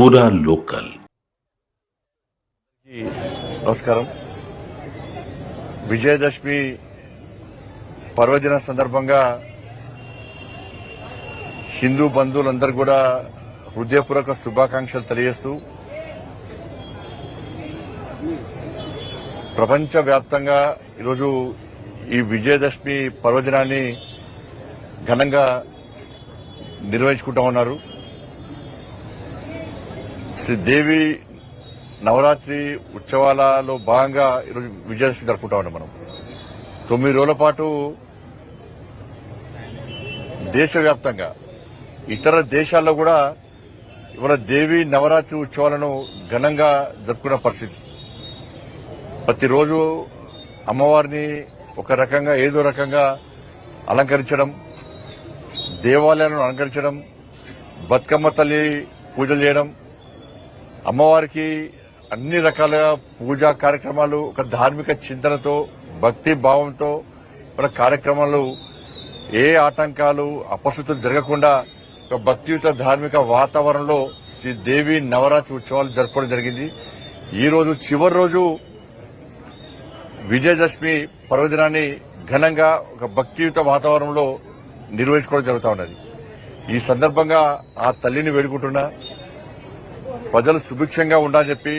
పూరా లోకల్. నమస్కారం. విజయదశమి పర్వదిన సందర్భంగా హిందూ బంధువులందరూ కూడా హృదయపూర్వక శుభాకాంక్షలు తెలియజేస్తూ ప్రపంచవ్యాప్తంగా ఈరోజు ఈ విజయదశమి పర్వదినాన్ని ఘనంగా నిర్వహించుకుంటా ఉన్నారు. శ్రీదేవి నవరాత్రి ఉత్సవాలలో భాగంగా ఈరోజు విజయదశమి జరుపుకుంటా ఉన్నాం మనం. తొమ్మిది రోజుల పాటు దేశవ్యాప్తంగా ఇతర దేశాల్లో కూడా ఇవాళ దేవి నవరాత్రి ఉత్సవాలను ఘనంగా జరుపుకున్న పరిస్థితి. ప్రతిరోజు అమ్మవారిని ఒక రకంగా ఏదో రకంగా అలంకరించడం దేవాలయాలను అలంకరించడం బతుకమ్మ తల్లి పూజలు చేయడం అమ్మవారికి అన్ని రకాల పూజా కార్యక్రమాలు ఒక ధార్మిక చింతనతో భక్తి భావంతో మన కార్యక్రమాలు ఏ ఆటంకాలు అపశృతులు జరగకుండా ఒక భక్తియుత ధార్మిక వాతావరణంలో శ్రీదేవి నవరాత్రి ఉత్సవాలు జరపడం జరిగింది. ఈ రోజు చివరి రోజు విజయదశమి పర్వదినాన్ని ఘనంగా ఒక భక్తియుత వాతావరణంలో నిర్వహించుకోవడం జరుగుతూ ఉన్నది. ఈ సందర్భంగా ఆ తల్లిని వేడుకుంటున్నా. ప్రజలు సుభిక్షంగా ఉండాలని చెప్పి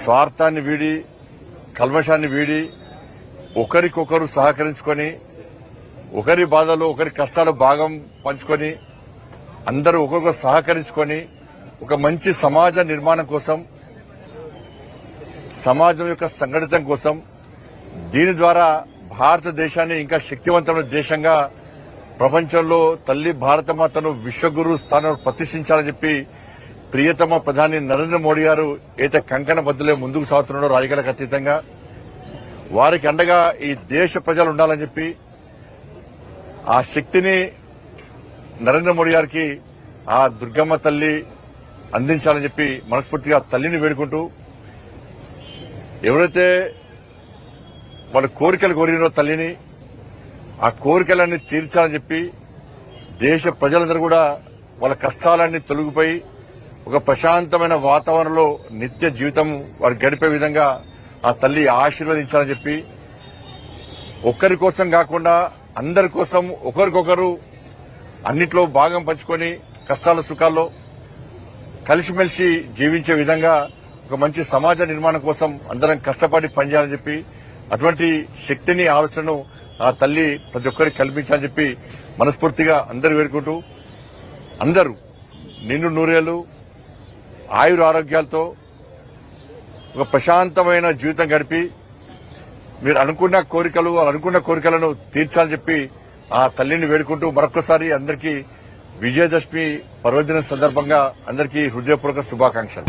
స్వార్థాన్ని వీడి కల్మషాన్ని వీడి ఒకరికొకరు సహకరించుకొని ఒకరి బాధలు ఒకరి కష్టాలు భాగం పంచుకొని అందరూ ఒకరికొకరు సహకరించుకొని ఒక మంచి సమాజ నిర్మాణం కోసం సమాజం యొక్క సంఘటితం కోసం దీని ద్వారా భారతదేశాన్ని ఇంకా శక్తివంతమైన దేశంగా ప్రపంచంలో తల్లి భారతమాతను విశ్వగురు స్థానంలో ప్రతిష్ఠించాలని చెప్పి ప్రియతమ ప్రధాని నరేంద్ర మోడీ గారు అయితే కంకణ బద్దులే ముందుకు సాగుతున్నాడో రాజకీయాలకు అతీతంగా వారికి అండగా ఈ దేశ ప్రజలు ఉండాలని చెప్పి ఆ శక్తిని నరేంద్ర మోడీ గారికి ఆ దుర్గమ్మ తల్లి అందించాలని చెప్పి మనస్ఫూర్తిగా తల్లిని వేడుకుంటూ ఎవరైతే వాళ్ళ కోరికలు కోరినో తల్లిని ఆ కోరికలన్నీ తీర్చాలని చెప్పి దేశ ప్రజలందరూ కూడా వాళ్ళ కష్టాలన్నీ తొలగిపోయి ఒక ప్రశాంతమైన వాతావరణంలో నిత్య జీవితం వారు గడిపే విధంగా ఆ తల్లి ఆశీర్వదించాలని చెప్పి ఒక్కరి కోసం కాకుండా అందరి కోసం ఒకరికొకరు అన్నిట్లో భాగం పంచుకొని కష్టాల సుఖాల్లో కలిసిమెలిసి జీవించే విధంగా ఒక మంచి సమాజ నిర్మాణం కోసం అందరం కష్టపడి పనిచేయాలని చెప్పి అటువంటి శక్తిని ఆలోచనను ఆ తల్లి ప్రతి ఒక్కరికి కల్పించాలని చెప్పి మనస్ఫూర్తిగా అందరూ వేడుకుంటూ అందరూ నిండు నూరేళ్ళు ఆయుర ఆరోగ్యాలతో ఒక ప్రశాంతమైన జీవితం గడిపి మీరు అనుకున్న కోరికలు అనుకున్న కోరికలను తీర్చాలని చెప్పి ఆ తల్లిని వేడుకుంటూ మరొకసారి అందరికీ విజయదశమి పర్వదిన సందర్భంగా అందరికీ హృదయపూర్వక శుభాకాంక్షలు.